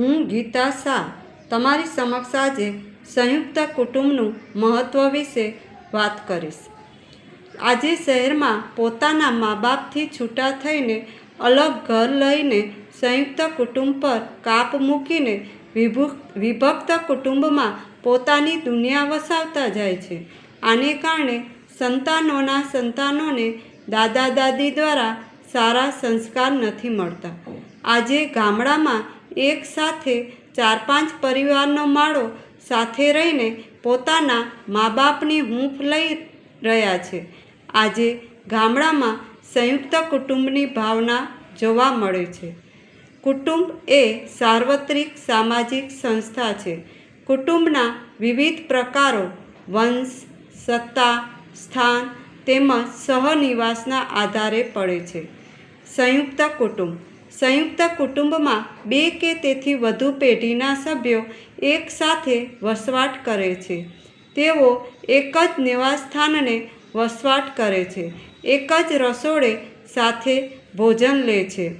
હું ગીતા શાહ તમારી સમક્ષ આજે સંયુક્ત કુટુંબનું મહત્ત્વ વિશે વાત કરીશ. આજે શહેરમાં પોતાના મા બાપથી છૂટા થઈને અલગ ઘર લઈને સંયુક્ત કુટુંબ પર કાપ મૂકીને વિભુ વિભક્ત કુટુંબમાં પોતાની દુનિયા વસાવતા જાય છે. આને કારણે સંતાનોના સંતાનોને દાદા દાદી દ્વારા સારા સંસ્કાર નથી મળતા. આજે ગામડામાં એક સાથે ચાર પાંચ પરિવારનો માળો સાથે રહીને પોતાના મા બાપની હૂંફ લઈ રહ્યા છે. આજે ગામડામાં સંયુક્ત કુટુંબની ભાવના જોવા મળે છે. કુટુંબ એ સાર્વત્રિક સામાજિક સંસ્થા છે. કુટુંબના વિવિધ પ્રકારો વંશ, સત્તા, સ્થાન તેમજ સહનિવાસના આધારે પડે છે. સંયુક્ત કુટુંબ સંયુક્ત કુટુંબમાં બે કે તેથી વધુ પેઢીના સભ્યો એકસાથે વસવાટ કરે છે. તેઓ એક જ નિવાસસ્થાનને વસવાટ કરે છે. એક જ રસોડે સાથે ભોજન લે છે.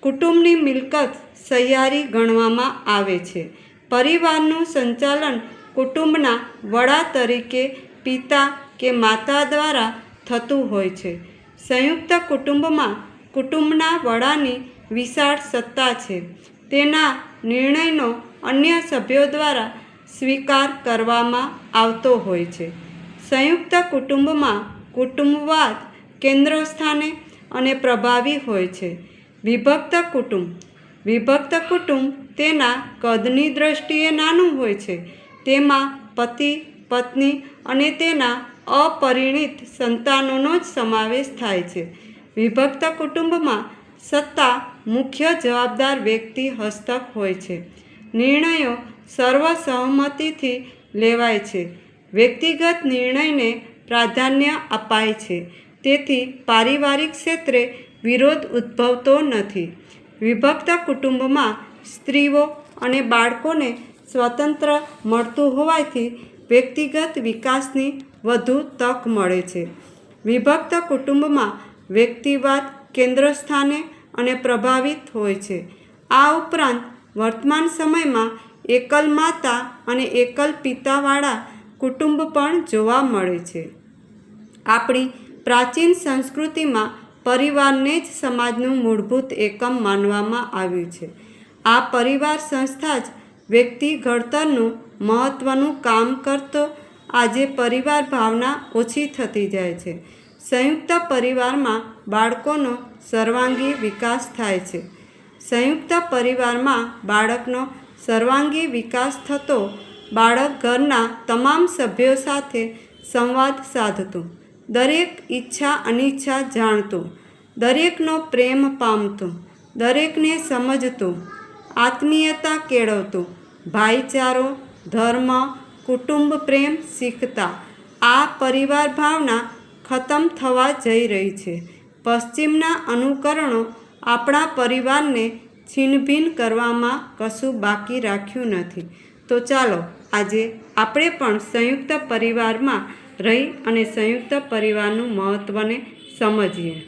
કુટુંબની મિલકત સહિયારી ગણવામાં આવે છે. પરિવારનું સંચાલન કુટુંબના વડા તરીકે પિતા કે માતા દ્વારા થતું હોય છે. સંયુક્ત કુટુંબમાં કુટુંબના વડાની વિશાળ સત્તા છે. તેના નિર્ણયનો અન્ય સભ્યો દ્વારા સ્વીકાર કરવામાં આવતો હોય છે. સંયુક્ત કુટુંબમાં કુટુંબવાદ કેન્દ્ર સ્થાને અને પ્રભાવી હોય છે. વિભક્ત કુટુંબ. વિભક્ત કુટુંબ તેના કદની દ્રષ્ટિએ નાનું હોય છે. તેમાં પતિ, પત્ની અને તેના અપરિણિત સંતાનોનો જ સમાવેશ થાય છે. વિભક્ત કુટુંબમાં સત્તા મુખ્ય જવાબદાર વ્યક્તિ હસ્તક હોય છે. નિર્ણયો સર્વસહમતિથી લેવાય છે. વ્યક્તિગત નિર્ણયને પ્રાધાન્ય અપાય છે. તેથી પારિવારિક ક્ષેત્રે વિરોધ ઉદ્ભવતો નથી. વિભક્ત કુટુંબમાં સ્ત્રીઓ અને બાળકોને સ્વતંત્ર મળતું હોવાથી વ્યક્તિગત વિકાસની વધુ તક મળે છે. વિભક્ત કુટુંબમાં વ્યક્તિવાદ કેન્દ્રસ્થાને અને પ્રભાવિત હોય છે. આ ઉપરાંત, વર્તમાન સમયમાં એકલ માતા અને એકલ પિતાવાળા કુટુંબ પણ જોવા મળે છે. આપણી પ્રાચીન સંસ્કૃતિમાં પરિવારને જ સમાજનું મૂળભૂત એકમ માનવામાં આવ્યું છે. આ પરિવાર સંસ્થા જ વ્યક્તિ ઘડતરનું મહત્ત્વનું કામ કરતો આજે પરિવાર ભાવના ઓછી થતી જાય છે. સંયુક્ત પરિવારમાં બાળકોનો સર્વાંગી વિકાસ થાય છે. સંયુક્ત પરિવારમાં બાળકનો સર્વાંગી વિકાસ થતો બાળક ઘરના તમામ સભ્યો સાથે સંવાદ સાધતું, દરેક ઈચ્છા અનિચ્છા જાણતું, દરેકનો પ્રેમ પામતું, દરેકને સમજતું, આત્મીયતા કેળવતું, ભાઈચારો, ધર્મ, કુટુંબ પ્રેમ શીખતા, આ પરિવાર ભાવના ખતમ થવા જઈ રહી છે. પશ્ચિમના અનુકરણો આપણા પરિવારને છીનભીન કરવામાં કશું બાકી રાખ્યું નથી. તો ચાલો, આજે આપણે પણ સંયુક્ત પરિવારમાં રહી અને સંયુક્ત પરિવારનું મહત્ત્વને સમજીએ.